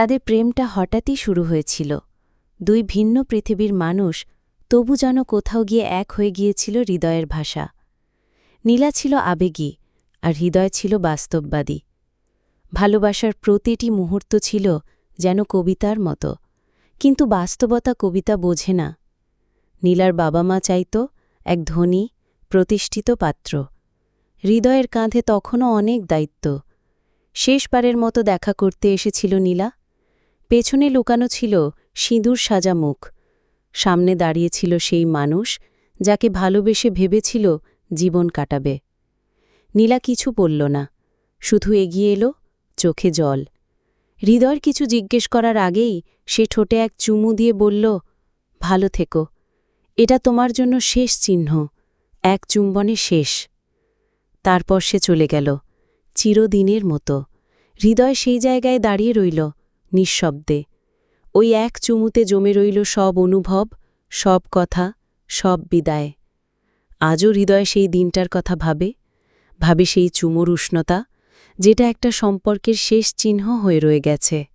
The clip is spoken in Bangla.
তাদের প্রেমটা হঠাৎই শুরু হয়েছিল। দুই ভিন্ন পৃথিবীর মানুষ তবু যেন কোথাও গিয়ে এক হয়ে গিয়েছিল হৃদয়ের ভাষা। নীলা ছিল আবেগী আর হৃদয় ছিল বাস্তববাদী। ভালোবাসার প্রতিটি মুহূর্ত ছিল যেন কবিতার মতো। কিন্তু বাস্তবতা কবিতা বোঝে না। নীলার বাবা মা চাইত এক ধনী, প্রতিষ্ঠিত পাত্র। হৃদয়ের কাঁধে তখনও অনেক দায়িত্ব। শেষবারের মতো দেখা করতে এসেছিল নীলা। পেছনে লুকানো ছিল সিঁদুর সাজা মুখ। সামনে দাঁড়িয়েছিল সেই মানুষ যাকে ভালোবেসে ভেবেছিল জীবন কাটাবে। নীলা কিছু বলল না। শুধু এগিয়ে এলো, চোখে জল। হৃদয়ের কিছু জিজ্ঞেস করার আগেই সে ঠোঁটে এক চুমু দিয়ে বলল, ভালো থেকো। এটা তোমার জন্য শেষ চিহ্ন, এক চুম্বনে শেষ। তারপর সে চলে গেল, চিরদিনের মতো। হৃদয় সেই জায়গায় দাঁড়িয়ে রইল নিঃশব্দে। ওই এক চুমুতে জমে রইল সব অনুভব, সব কথা, সব বিদায়। আজও হৃদয় সেই দিনটার কথা ভাবে ভাবে সেই চুমুর উষ্ণতা, যেটা একটা সম্পর্কের শেষ চিহ্ন হয়ে রয়ে গেছে।